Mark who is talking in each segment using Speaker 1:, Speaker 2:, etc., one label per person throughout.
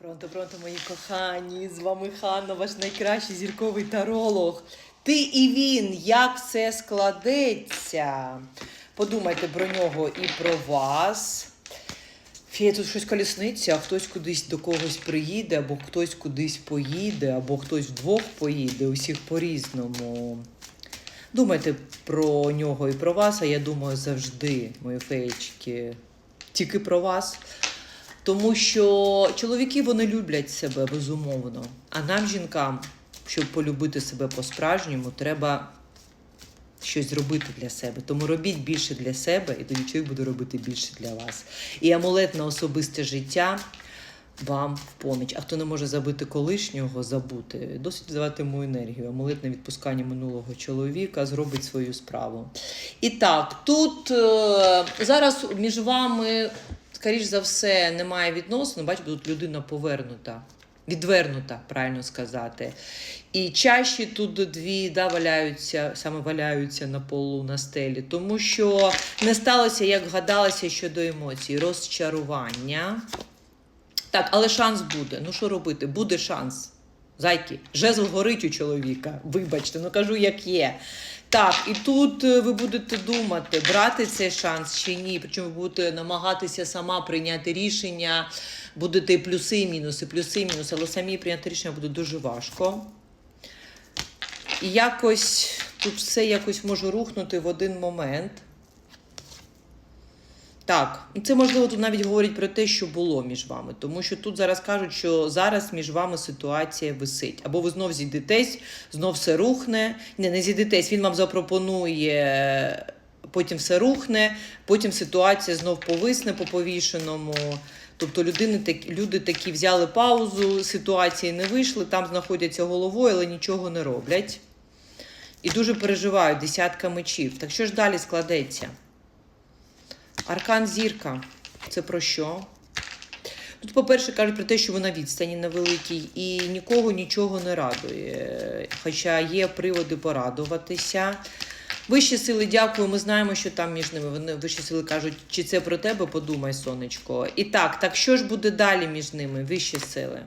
Speaker 1: Пронто, пронто, мої кохані, з вами Ханна, ваш найкращий зірковий таролог. Ти і він, як все складеться. Подумайте про нього і про вас. Фія, тут щось колісниця, а хтось кудись до когось приїде, або хтось кудись поїде, або хтось вдвох поїде, усіх по-різному. Думайте про нього і про вас, а я думаю завжди, мої феєчки, тільки про вас. Тому що чоловіки вони люблять себе безумовно. А нам, жінкам, щоб полюбити себе по-справжньому, треба щось зробити для себе. Тому робіть більше для себе, і тоді чоловік буде робити більше для вас. І амулет на особисте життя вам в поміч. А хто не може забити колишнього, забути, досить давати йому енергію. Амулет на відпускання минулого чоловіка зробить свою справу. І так, тут е, зараз між вами, скоріш за все, немає відносин. бач, тут людина повернута. Відвернута, правильно сказати. І чаще тут дві да, валяються, саме валяються на полу на стелі, тому що не сталося, як гадалося щодо емоцій, розчарування. Так, але шанс буде. Ну що робити? Буде шанс. Зайки, жезл горить у чоловіка. Вибачте, ну кажу, як є. Так, і тут е, ви будете думати, брати цей шанс чи ні. Причому ви будете намагатися сама прийняти рішення, будете плюси, і мінуси, плюси, і мінуси, але самі прийняти рішення буде дуже важко. І якось тут все якось може рухнути в один момент. Так, це можливо тут навіть говорить про те, що було між вами, тому що тут зараз кажуть, що зараз між вами ситуація висить. Або ви знов зійдетесь, знов все рухне. Не, не зійдетесь, він вам запропонує, потім все рухне, потім ситуація знов повисне по повішеному. Тобто людини, так- люди такі взяли паузу, ситуації не вийшли, там знаходяться головою, але нічого не роблять. І дуже переживають десятка мечів. Так що ж далі складеться? Аркан зірка. Це про що? Тут, по-перше, кажуть про те, що ви на відстані невеликій і нікого нічого не радує. Хоча є приводи порадуватися. Вищі сили, дякую. Ми знаємо, що там між ними. Вони вищі сили кажуть, чи це про тебе, подумай, сонечко. І так, так що ж буде далі між ними? Вищі сили.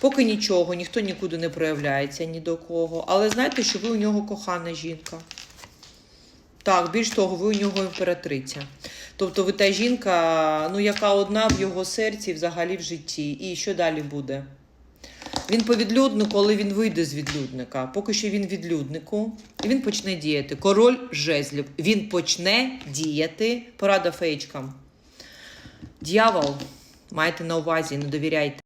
Speaker 1: Поки нічого, ніхто нікуди не проявляється ні до кого. Але знайте, що ви у нього кохана жінка. Так, більш того, ви у нього імператриця. Тобто ви та жінка, ну, яка одна в його серці, взагалі в житті. І що далі буде? Він по відлюднику, коли він вийде з відлюдника. Поки що він відлюднику, і він почне діяти. Король жезлів. Він почне діяти. Порада феєчкам. Д'явол, майте на увазі, не довіряйте.